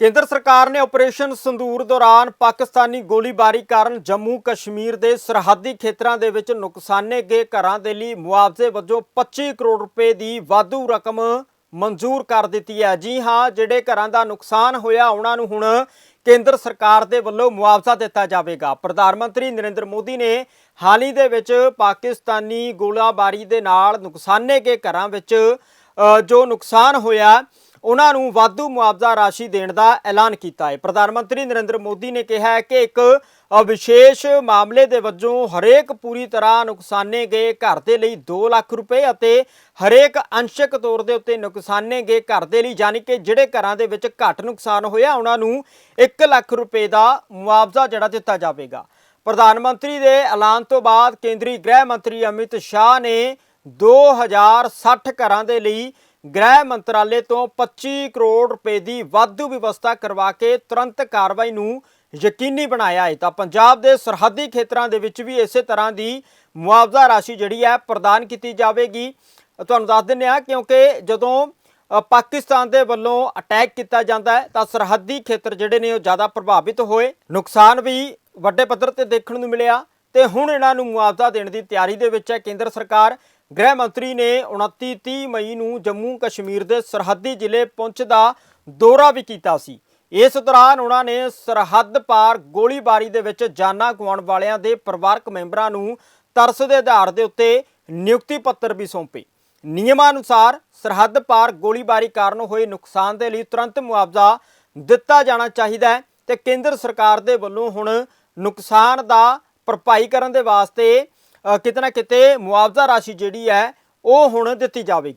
ਕੇਂਦਰ ਸਰਕਾਰ ਨੇ ਆਪਰੇਸ਼ਨ ਸੰਦੂਰ ਦੌਰਾਨ ਪਾਕਿਸਤਾਨੀ ਗੋਲੀਬਾਰੀ ਕਾਰਨ ਜੰਮੂ ਕਸ਼ਮੀਰ ਦੇ ਸਰਹੱਦੀ ਖੇਤਰਾਂ ਦੇ ਵਿੱਚ ਨੁਕਸਾਨੇ ਗਏ ਘਰਾਂ ਦੇ ਲਈ ਮੁਆਵਜ਼ੇ ਵਜੋਂ 25 ਕਰੋੜ ਰੁਪਏ ਦੀ ਵਾਧੂ ਰਕਮ ਮਨਜ਼ੂਰ ਕਰ ਦਿੱਤੀ ਹੈ। ਜੀ ਹਾਂ, ਜਿਹੜੇ ਘਰਾਂ ਦਾ ਨੁਕਸਾਨ ਹੋਇਆ, ਉਹਨਾਂ ਨੂੰ ਹੁਣ ਕੇਂਦਰ ਸਰਕਾਰ ਦੇ ਵੱਲੋਂ ਮੁਆਵਜ਼ਾ ਦਿੱਤਾ ਜਾਵੇਗਾ। ਪ੍ਰਧਾਨ ਮੰਤਰੀ ਨਰਿੰਦਰ ਮੋਦੀ ਨੇ ਹਾਲ ਹੀ ਦੇ ਵਿੱਚ ਪਾਕਿਸਤਾਨੀ ਗੋਲਾਬਾਰੀ ਦੇ ਨਾਲ ਨੁਕਸਾਨੇ ਗਏ ਘਰਾਂ ਵਿੱਚ ਜੋ ਨੁਕਸਾਨ ਹੋਇਆ ਉਹਨਾਂ ਨੂੰ ਵਾਧੂ ਮੁਆਵਜ਼ਾ ਰਾਸ਼ੀ ਦੇਣ ਦਾ ਐਲਾਨ ਕੀਤਾ ਹੈ। ਪ੍ਰਧਾਨ ਮੰਤਰੀ ਨਰਿੰਦਰ ਮੋਦੀ ਨੇ ਕਿਹਾ ਹੈ ਕਿ ਇੱਕ ਵਿਸ਼ੇਸ਼ ਮਾਮਲੇ ਦੇ ਵਜੋਂ ਹਰੇਕ ਪੂਰੀ ਤਰ੍ਹਾਂ ਨੁਕਸਾਨੇ ਗਏ ਘਰ ਦੇ ਲਈ 2 ਲੱਖ ਰੁਪਏ ਅਤੇ ਹਰੇਕ ਅੰਸ਼ਕ ਤੌਰ ਦੇ ਉੱਤੇ ਨੁਕਸਾਨੇ ਗਏ ਘਰ ਦੇ ਲਈ, ਯਾਨੀ ਕਿ ਜਿਹੜੇ ਘਰਾਂ ਦੇ ਵਿੱਚ ਘੱਟ ਨੁਕਸਾਨ ਹੋਇਆ, ਉਹਨਾਂ ਨੂੰ 1 ਲੱਖ ਰੁਪਏ ਦਾ ਮੁਆਵਜ਼ਾ ਜਿਹੜਾ ਦਿੱਤਾ ਜਾਵੇਗਾ। ਪ੍ਰਧਾਨ ਮੰਤਰੀ ਦੇ ਐਲਾਨ ਤੋਂ ਬਾਅਦ ਕੇਂਦਰੀ ਗ੍ਰਹਿ ਮੰਤਰੀ ਅਮਿਤ ਸ਼ਾਹ ਨੇ 2060 ਘਰਾਂ ਦੇ ਲਈ ਗ੍ਰਹਿ ਮੰਤਰਾਲੇ ਤੋਂ 25 ਕਰੋੜ ਰੁਪਏ ਦੀ ਵਾਧੂ ਵਿਵਸਥਾ ਕਰਵਾ ਕੇ ਤੁਰੰਤ ਕਾਰਵਾਈ ਨੂੰ ਯਕੀਨੀ ਬਣਾਇਆ ਹੈ। ਤਾਂ ਪੰਜਾਬ ਦੇ ਸਰਹੱਦੀ ਖੇਤਰਾਂ ਦੇ ਵਿੱਚ ਵੀ ਇਸੇ ਤਰ੍ਹਾਂ ਦੀ ਮੁਆਵਜ਼ਾ ਰਾਸ਼ੀ ਜਿਹੜੀ ਹੈ ਪ੍ਰਦਾਨ ਕੀਤੀ ਜਾਵੇਗੀ। ਤੁਹਾਨੂੰ ਦੱਸ ਦਿੰਦੇ ਹਾਂ ਕਿਉਂਕਿ ਜਦੋਂ ਪਾਕਿਸਤਾਨ ਦੇ ਵੱਲੋਂ ਅਟੈਕ ਕੀਤਾ ਜਾਂਦਾ ਹੈ, ਤਾਂ ਸਰਹੱਦੀ ਖੇਤਰ ਜਿਹੜੇ ਨੇ ਉਹ ਜ਼ਿਆਦਾ ਪ੍ਰਭਾਵਿਤ ਹੋਏ। ਨੁਕਸਾਨ ਵੀ ਵੱਡੇ ਪੱਧਰ ਤੇ ਦੇਖਣ ਨੂੰ ਮਿਲਿਆ ਤੇ ਹੁਣ ਇਹਨਾਂ ਨੂੰ ਮੁਆਵਜ਼ਾ ਦੇਣ ਦੀ ਤਿਆਰੀ ਦੇ ਵਿੱਚ ਹੈ ਕੇਂਦਰ ਸਰਕਾਰ। ਗ੍ਰਹਿ ਮੰਤਰੀ ਨੇ 29 30 ਮਈ ਨੂੰ ਜੰਮੂ ਕਸ਼ਮੀਰ ਦੇ ਸਰਹੱਦੀ ਜ਼ਿਲ੍ਹੇ ਪੁੰਛ ਦਾ ਦੌਰਾ ਵੀ ਕੀਤਾ ਸੀ। ਇਸ ਦੌਰਾਨ ਉਹਨਾਂ ਨੇ ਸਰਹੱਦ ਪਾਰ ਗੋਲੀਬਾਰੀ ਦੇ ਵਿੱਚ ਜਾਨਾਂ ਗਵਾਉਣ ਵਾਲਿਆਂ ਦੇ ਪਰਿਵਾਰਕ ਮੈਂਬਰਾਂ ਨੂੰ ਤਰਸ ਦੇ ਆਧਾਰ ਦੇ ਉੱਤੇ ਨਿਯੁਕਤੀ ਪੱਤਰ ਵੀ ਸੌਂਪੇ। ਨਿਯਮਾਂ ਅਨੁਸਾਰ ਸਰਹੱਦ ਪਾਰ ਗੋਲੀਬਾਰੀ ਕਾਰਨ ਹੋਏ ਨੁਕਸਾਨ ਦੇ ਲਈ ਤੁਰੰਤ ਮੁਆਵਜ਼ਾ ਦਿੱਤਾ ਜਾਣਾ ਚਾਹੀਦਾ ਹੈ ਤੇ ਕੇਂਦਰ ਸਰਕਾਰ ਦੇ ਵੱਲੋਂ ਹੁਣ ਨੁਕਸਾਨ ਦਾ ਭਰਪਾਈ ਕਰਨ ਦੇ ਵਾਸਤੇ ਕਿਤੇ ਨਾ ਕਿਤੇ ਮੁਆਵਜ਼ਾ ਰਾਸ਼ੀ ਜਿਹੜੀ ਹੈ ਉਹ ਹੁਣ ਦਿੱਤੀ ਜਾਵੇਗੀ।